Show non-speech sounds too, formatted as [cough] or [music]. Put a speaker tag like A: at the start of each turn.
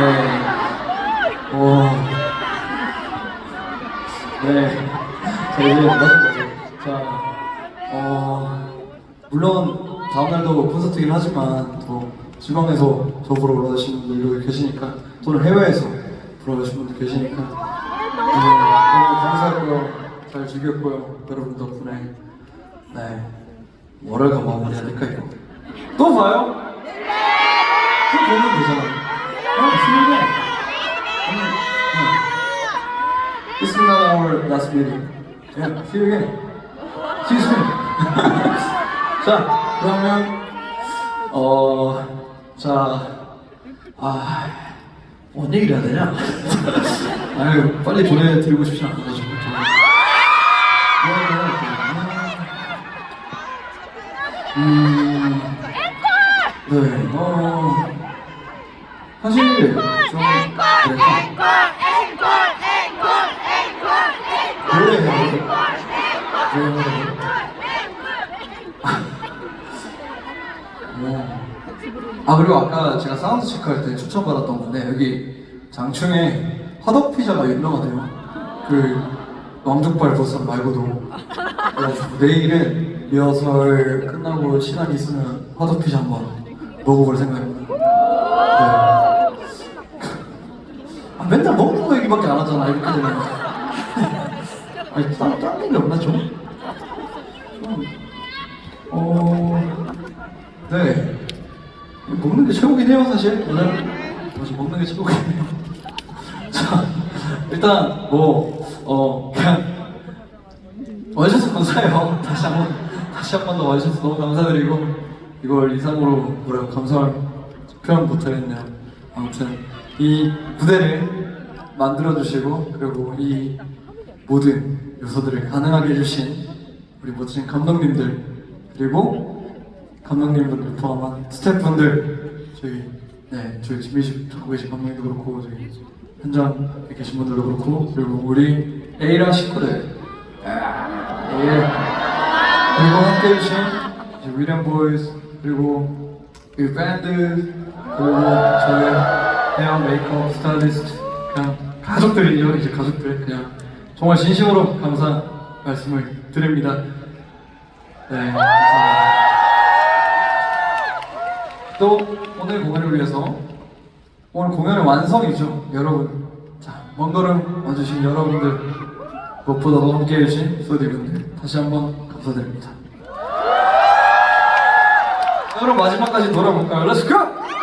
A: 네. 오. 네. 자, 이제 맞은 거죠. 자, 어, 물론 다음날도 콘서트긴 하지만 또 지방에서 저 보러 올라오신 분들 여기 계시니까 또는 해외에서 보러 오신 분들 계시니까 네, 너무 감사했고요. 잘 즐겼고요. 여러분 덕분에. 네. 뭐랄까 마무리해야 될까 이거. 또 봐요? 또 보면 되잖아. 어. This is not our last meeting. Yeah, see you again. See you soon. 자, 그러면 어, 자, 아, 뭔 얘기를 해야 되냐? 아유, 빨리 보내드리고 싶지 않아가지고. 좀. 미안해요. 음, 네, 어, 사실 좀 그랬다. 원래 네. 뭐. 아 그리고 아까 제가 사운드 체크할 때 추천받았던 건데 여기 장충에 화덕 피자가 유명하대요. 그 왕족발 보쌈 말고도 그래가지고 내일은 리허설 끝나고 시간 있으면 화덕 피자 한번 먹어볼 생각입니다. 네. 아, 맨날 먹는 거 얘기밖에 안 하잖아 이렇게 되면. [laughs] 아니 딴, 딴 얘기 없나 좀? 좀 어... 네. 먹는 게 최고긴 해요 사실. 오늘 맞아 먹는 게 최고긴 해요. [laughs] 자 일단 뭐 어 그냥 와주셔서 감사해요. 다시 한번 다시 한 번 더 와주셔서 너무 감사드리고 이걸 이상으로 뭐라고 감사할 표현 못하겠네요. 아무튼 이 무대를 만들어주시고 그리고 이 모든 요소들을 가능하게 해주신 우리 멋진 감독님들 그리고 감독님들을 포함한 스태프분들 저희 네 저희 지미식 하고 계신 감독님도 그렇고 저희 현장에 계신 분들도 그렇고 그리고 우리 에이라 식구들. 예. 그리고 함께 해주신 위리엄 보이스 그리고 이 밴드 그리고 저희 헤어 메이크업 스타일리스트 그냥 가족들이죠 이제 가족들 그냥 정말 진심으로 감사 말씀을 드립니다. 네, 감사합니다. 또 오늘 공연을 위해서 오늘 공연의 완성이죠, 여러분. 자, 먼 걸음 와주신 여러분들 무엇보다도 함께 해 주신 소디분들 다시 한번 감사드립니다. 자, 그럼 마지막까지 돌아볼까요? Go!